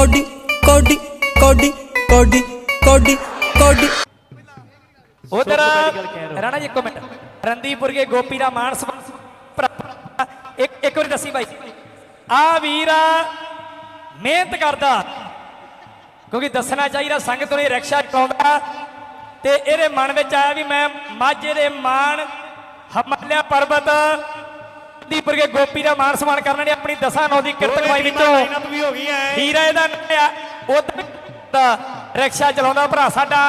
Cody ਕੋਡੀ ਕੋਡੀ ਕੋਡੀ ਕੋਡੀ ਕੋਡੀ। ਉਧਰ ਰਾਣਾ ਜੀ ਇੱਕ ਮਿੰਟ। ਰੰਦੀਪੁਰ ਕੇ ਗੋਪੀ ਦਾ ਮਾਨ ਸਨਮਾਨ ਇੱਕ ਇੱਕ ਵਾਰੀ ਦੱਸੀ ਬਾਈ। ਆ ਵੀਰ ਮਿਹਨਤ ਕਰਦਾ। ਕਿਉਂਕਿ ਦੱਸਣਾ ਚਾਹੀਦਾ ਸੰਗਤ ਨੂੰ ਇਹ ਰਿਕਸ਼ਾ ਚਲਾਉਂਦਾ ਤੇ ਇਹਦੇ ਮਨ ਵਿੱਚ ਆਇਆ ਵੀ ਮੈਂ ਮਾਝੇ ਦੇ ਮਾਣ, ਹਿਮਾਲਿਆ ਪਰਬਤ ਰੰਦੀਪੁਰ ਕੇ ਗੋਪੀ ਦਾ ਮਾਨ ਸਨਮਾਨ ਕਰਨ ਲਈ ਆਪਣੀ ਦਸਾਂ ਨੌ ਦੀ ਕਿਰਤ ਕਮਾਈ ਵਿੱਚੋਂ ਹੀਰਾ ਇਹਦਾ ਨਾਂ ਆ ਉਹ ਦਾ ਰਿਕਸ਼ਾ ਚਲਾਉਂਦਾ ਭਰਾ ਸਾਡਾ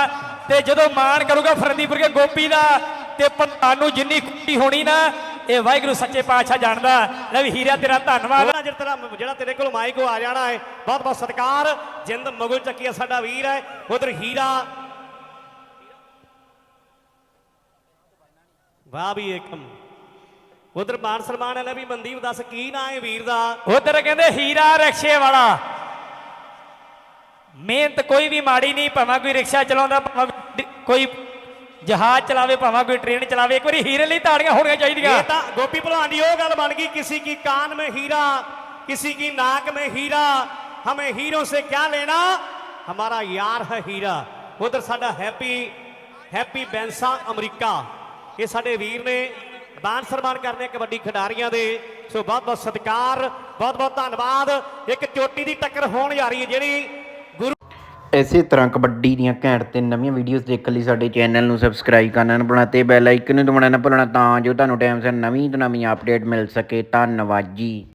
ਤੇ ਜਦੋਂ ਮਾਣ ਕਰੂਗਾ ਫਰੰਦੀਪੁਰ ਕੇ ਗੋਪੀ ਦਾ ਤੇ ਪ੍ਰਧਾਨ ਨੂੰ ਜਿੰਨੀ ਖੁਸ਼ੀ ਹੋਣੀ ਨਾ ਇਹ ਵਾਹਿਗੁਰੂ ਸੱਚੇ ਪਾਤਸ਼ਾਹ ਜਾਣਦਾ। ਲੈ ਵੀ ਹੀਰਾ ਤੇਰਾ ਧੰਨਵਾਦ। ਜਿਹੜਾ ਤੇਰਾ ਜਿਹੜਾ ਤੇਰੇ ਕੋਲ ਮਾਈਕ ਉਹ ਆ ਜਾਣਾ ਹੈ ਬਹੁਤ ਬਹੁਤ ਸਤਿਕਾਰ। ਜਿੰਦ ਮੁਗਲ ਚੱਕੀਆ ਸਾਡਾ ਵੀਰ ਹੈ ਉਧਰ ਹੀਰਾ। ਵਾਹ ਵੀ ਏਕਮ। उधर मान सम्मान है ना भी बंदीप दस की ना है वीर का उधर कहते हीरा रिक्शे वाला मेहनत कोई भी माड़ी नहीं भावे कोई रिक्शा चला कोई जहाज़ चलावे भावा कोई ट्रेन चलावे एक बार हीरे लिए ताड़िया होनी चाहिए गोपी भलवान की वह गल बन गई किसी की कान में हीरा किसी की नाक में हीरा हमें हीरो से क्या लेना हमारा यार है हीरा उधर साड़ा हैप्पी हैप्पी बैंसा अमरीका ये साढ़े वीर ने ਬਾਣ ਸਨਮਾਨ ਕਰਨੇ ਕਬੱਡੀ ਖਿਡਾਰੀਆਂ ਦੇ। ਸੋ ਬਹੁਤ ਬਹੁਤ ਸਤਿਕਾਰ, ਬਹੁਤ ਬਹੁਤ ਧੰਨਵਾਦ। ਇੱਕ ਚੋਟੀ ਦੀ ਟੱਕਰ ਹੋਣ ਜਾ ਰਹੀ ਹੈ ਜਿਹੜੀ ਗੁਰੂ ਇਸੇ ਤਰ੍ਹਾਂ ਕਬੱਡੀ ਦੀਆਂ ਘੈਂਟ ਤੇ ਨਵੀਆਂ ਵੀਡੀਓਜ਼ ਦੇਖਣ ਲਈ ਸਾਡੇ ਚੈਨਲ ਨੂੰ ਸਬਸਕ੍ਰਾਈਬ ਕਰਨਾ ਨਾ ਭੁੱਲਣਾ ਤੇ ਬੈਲ ਆਈਕਨ ਨੂੰ ਦਬਾਉਣਾ ਨਾ ਭੁੱਲਣਾ ਤਾਂ ਜੋ ਤੁਹਾਨੂੰ ਟਾਈਮ ਸਿਰ ਨਵੀਂ ਤੋਂ ਨਵੀਂ ਅਪਡੇਟ ਮਿਲ ਸਕੇ। ਧੰਨਵਾਦ ਜੀ।